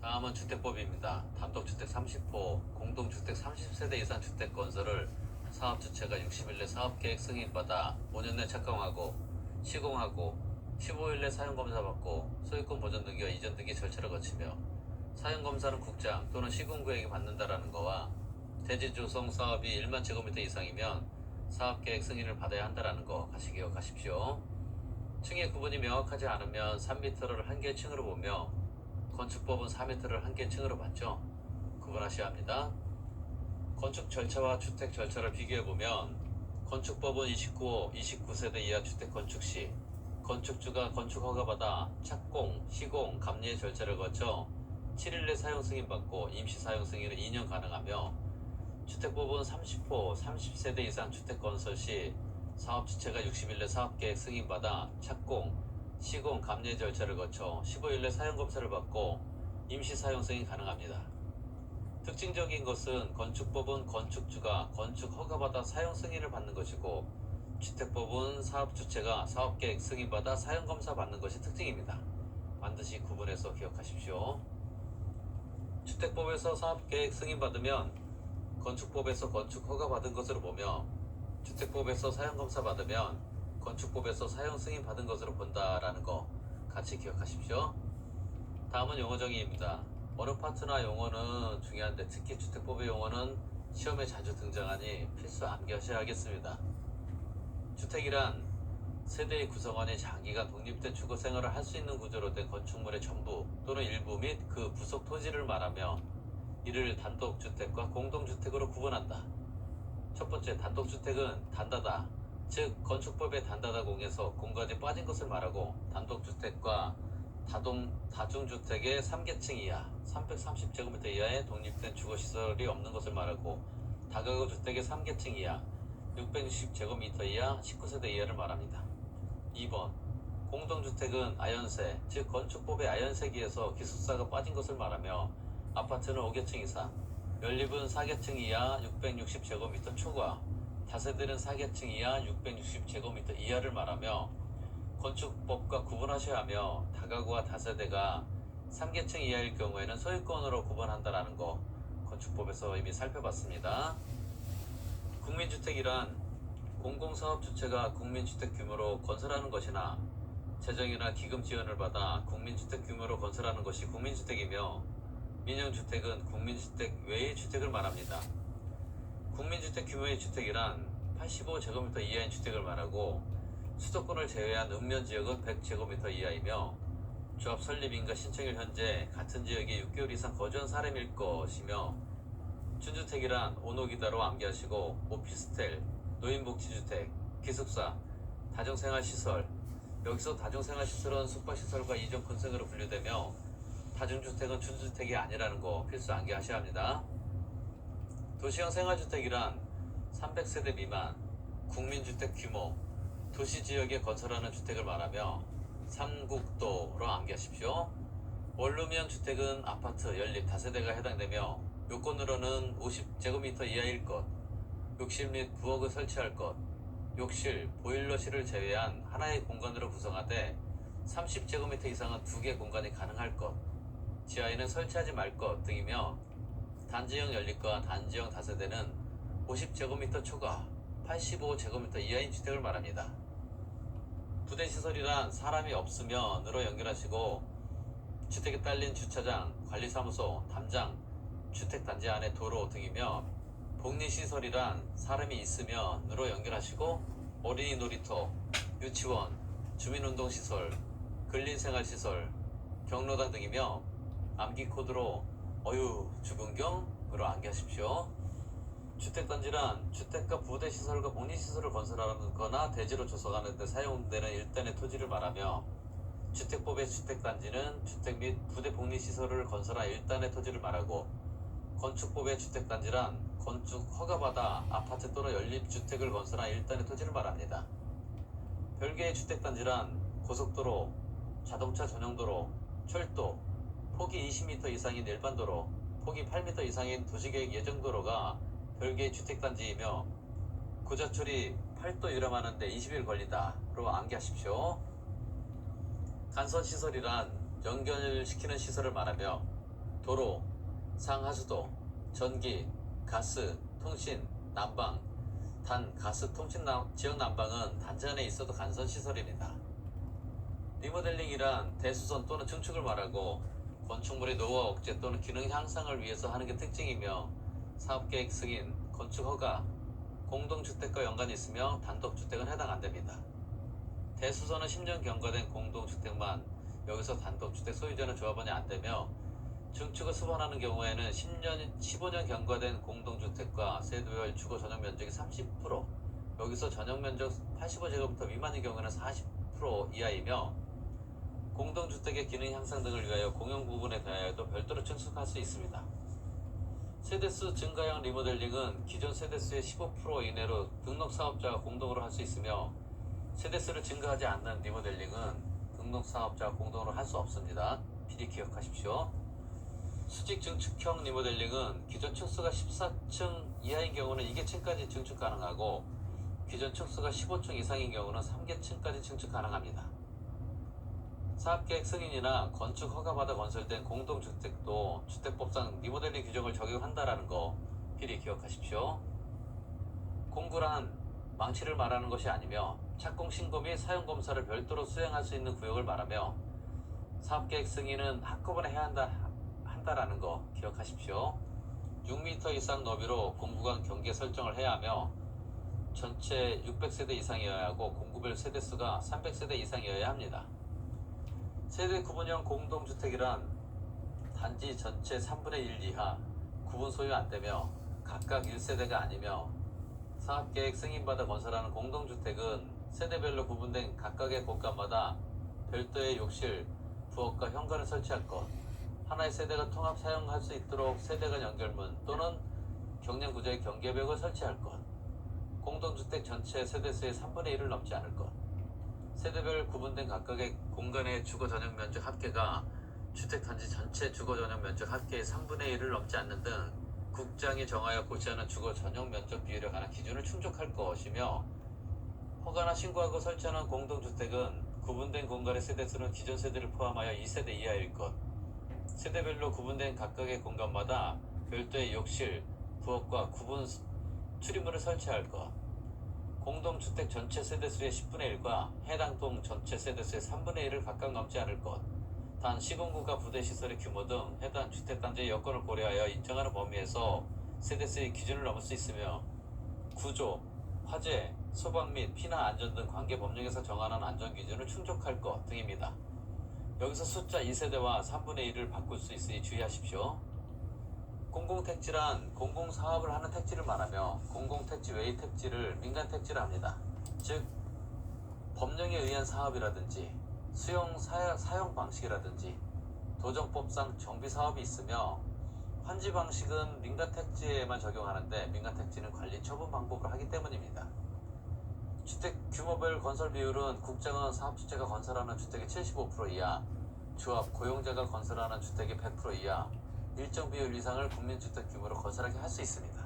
다음은 주택법입니다. 단독주택 30호, 공동주택 30세대 이상 주택 건설을 사업 주체가 60일 내 사업계획 승인받아 5년 내 착공하고 시공하고 15일 내 사용검사 받고 소유권 보전 등기와 이전 등기 절차를 거치며 사용검사는 국장 또는 시공구역이 받는다라는 거와 대지 조성 사업이 1만 제곱미터 이상이면 사업계획 승인을 받아야 한다라는 거 같이 기억하십시오. 층의 구분이 명확하지 않으면 3m를 한 개 층으로 보며 건축법은 4m를 한 개 층으로 봤죠. 구분하셔야 합니다. 건축 절차와 주택 절차를 비교해 보면 건축법은 29호, 29세대 이하 주택 건축 시 건축주가 건축 허가받아 착공, 시공, 감리의 절차를 거쳐 7일 내 사용 승인 받고 임시 사용 승인은 2년 가능하며 주택법은 30호, 30세대 이상 주택 건설 시 사업 주체가 60일 내 사업계획 승인받아 착공, 시공, 감리 절차를 거쳐 15일 내 사용 검사를 받고 임시 사용 승인 가능합니다. 특징적인 것은 건축법은 건축주가 건축 허가받아 사용 승인을 받는 것이고 주택법은 사업 주체가 사업 계획 승인받아 사용 검사 받는 것이 특징입니다. 반드시 구분해서 기억하십시오. 주택법에서 사업 계획 승인받으면 건축법에서 건축 허가 받은 것으로 보며 주택법에서 사용 검사 받으면 건축법에서 사용 승인 받은 것으로 본다라는 거 같이 기억하십시오. 다음은 용어 정의입니다. 어느 파트나 용어는 중요한데 특히 주택법의 용어는 시험에 자주 등장하니 필수 암기하셔야겠습니다. 주택이란 세대의 구성원이 장기간 독립된 주거 생활을 할 수 있는 구조로 된 건축물의 전부 또는 일부 및 그 부속 토지를 말하며 이를 단독주택과 공동주택으로 구분한다. 첫 번째 단독주택은 단다다, 즉 건축법의 단다다 공에서 공간이 빠진 것을 말하고 단독주택과 다동, 다중주택의 3계층 이하, 330제곱미터 이하의 독립된 주거시설이 없는 것을 말하고 다가구 주택의 3계층 이하, 660제곱미터 이하, 19세대 이하를 말합니다. 2번 공동주택은 아연세, 즉 건축법의 아연세기에서 기숙사가 빠진 것을 말하며 아파트는 5계층 이상, 연립은 4계층 이하 660제곱미터 초과, 다세대는 4계층 이하 660제곱미터 이하를 말하며 건축법과 구분하셔야 하며 다가구와 다세대가 3계층 이하일 경우에는 소유권으로 구분한다라는 거 건축법에서 이미 살펴봤습니다. 국민주택이란 공공사업 주체가 국민주택 규모로 건설하는 것이나 재정이나 기금 지원을 받아 국민주택 규모로 건설하는 것이 국민주택이며 민영주택은 국민주택 외의 주택을 말합니다. 국민주택 규모의 주택이란 85제곱미터 이하인 주택을 말하고 수도권을 제외한 읍면 지역은 100제곱미터 이하이며 조합 설립인가 신청일 현재 같은 지역에 6개월 이상 거주한 사람일 것이며 준주택이란 온옥이다로 암기하시고 오피스텔, 노인복지주택, 기숙사, 다중생활시설 여기서 다중생활시설은 숙박시설과 이전 건설으로 분류되며 다중주택은 준주택이 아니라는 거 필수 암기하셔야 합니다. 도시형 생활주택이란 300세대 미만 국민주택 규모 도시 지역에 건설하는 주택을 말하며 삼국도로 암기하십시오. 원룸형 주택은 아파트, 연립, 다세대가 해당되며 요건으로는 50제곱미터 이하일 것, 욕실 및 부엌을 설치할 것, 욕실, 보일러실을 제외한 하나의 공간으로 구성하되 30제곱미터 이상은 두 개 공간이 가능할 것, 지하에는 설치하지 말 것 등이며 단지형 연립과 단지형 다세대는 50제곱미터 초과 85제곱미터 이하인 주택을 말합니다. 부대시설이란 사람이 없으면으로 연결하시고 주택에 딸린 주차장, 관리사무소, 담장, 주택단지 안의 도로 등이며 복리시설이란 사람이 있으면으로 연결하시고 어린이 놀이터, 유치원, 주민운동시설, 근린생활시설, 경로당 등이며 암기 코드로 어유 주근경으로 암기하십시오. 주택단지란 주택과 부대시설과 복리시설을 건설하거나 대지로 조성하는 데 사용되는 일단의 토지를 말하며 주택법의 주택단지는 주택 및 부대 복리시설을 건설한 일단의 토지를 말하고 건축법의 주택단지란 건축 허가받아 아파트 또는 연립주택을 건설한 일단의 토지를 말합니다. 별개의 주택단지란 고속도로, 자동차 전용도로, 철도, 폭이 20m 이상인 일반도로, 폭이 8m 이상인 도시계획 예정도로가 별개의 주택단지이며 구자철이 8도 유람하는데 20일 걸린다로 암기하십시오. 간선시설이란 연결시키는 시설을 말하며 도로, 상하수도, 전기, 가스, 통신, 난방, 단 가스 통신 남- 지역 난방은 단지 안에 있어도 간선 시설입니다. 리모델링이란 대수선 또는 증축을 말하고 건축물의 노후화 억제 또는 기능 향상을 위해서 하는 게 특징이며 사업계획 승인, 건축 허가, 공동주택과 연관이 있으며 단독주택은 해당 안 됩니다. 대수선은 10년 경과된 공동주택만 여기서 단독주택 소유자는 조합원이 안 되며 증축을 수반하는 경우에는 10년, 15년 경과된 공동주택과 세도별 주거 전용 면적이 30% 여기서 전용 면적 85제곱미터 미만인 경우에는 40% 이하이며 공동주택의 기능 향상 등을 위하여 공용 부분에 대하여도 별도로 증축할 수 있습니다. 세대수 증가형 리모델링은 기존 세대수의 15% 이내로 등록 사업자가 공동으로 할 수 있으며 세대수를 증가하지 않는 리모델링은 등록 사업자가 공동으로 할 수 없습니다. 미리 기억하십시오. 수직 증축형 리모델링은 기존 층수가 14층 이하인 경우는 2개층까지 증축 가능하고 기존 층수가 15층 이상인 경우는 3개층까지 증축 가능합니다. 사업계획 승인이나 건축 허가받아 건설된 공동주택도 주택법상 리모델링 규정을 적용한다라는 거 필히 기억하십시오. 공구란 망치를 말하는 것이 아니며 착공 신고 및 사용 검사를 별도로 수행할 수 있는 구역을 말하며 사업계획 승인은 한꺼번에 해야 한다 한다라는 거 기억하십시오. 6m 이상 너비로 공구간 경계 설정을 해야 하며 전체 600세대 이상이어야 하고 공구별 세대수가 300세대 이상이어야 합니다. 세대 구분형 공동주택이란 단지 전체 3분의 1 이하 구분 소유 안 되며 각각 1세대가 아니며 사업계획 승인받아 건설하는 공동주택은 세대별로 구분된 각각의 공간마다 별도의 욕실, 부엌과 현관을 설치할 것, 하나의 세대가 통합 사용할 수 있도록 세대 간 연결문 또는 경량 구조의 경계벽을 설치할 것, 공동주택 전체 세대수의 3분의 1을 넘지 않을 것, 세대별 구분된 각각의 공간의 주거 전용 면적 합계가 주택 단지 전체 주거 전용 면적 합계의 3분의 1을 넘지 않는 등 국장이 정하여 고시하는 주거 전용 면적 비율에 관한 기준을 충족할 것이며 허가나 신고하고 설치하는 공동주택은 구분된 공간의 세대수는 기존 세대를 포함하여 2세대 이하일 것. 세대별로 구분된 각각의 공간마다 별도의 욕실, 부엌과 구분 수- 출입문을 설치할 것 공동주택 전체 세대수의 10분의 1과 해당 동 전체 세대수의 3분의 1을 각각 넘지 않을 것. 단 시공구가 부대 시설의 규모 등 해당 주택단지의 여건을 고려하여 인정하는 범위에서 세대수의 기준을 넘을 수 있으며 구조, 화재, 소방 및 피난 안전 등 관계 법령에서 정하는 안전 기준을 충족할 것 등입니다. 여기서 숫자 2세대와 3분의 1을 바꿀 수 있으니 주의하십시오. 공공택지란 공공사업을 하는 택지를 말하며 공공택지 외의 택지를 민간택지라 합니다. 즉 법령에 의한 사업이라든지 수용 사용, 방식이라든지 도정법상 정비 사업이 있으며 환지 방식은 민간택지에만 적용하는데 민간택지는 관리 처분 방법을 하기 때문입니다. 주택 규모별 건설 비율은 국장은 사업주체가 건설하는 주택의 75% 이하, 조합 고용자가 건설하는 주택의 100% 이하, 일정 비율 이상을 국민주택 규모로 건설하게 할 수 있습니다.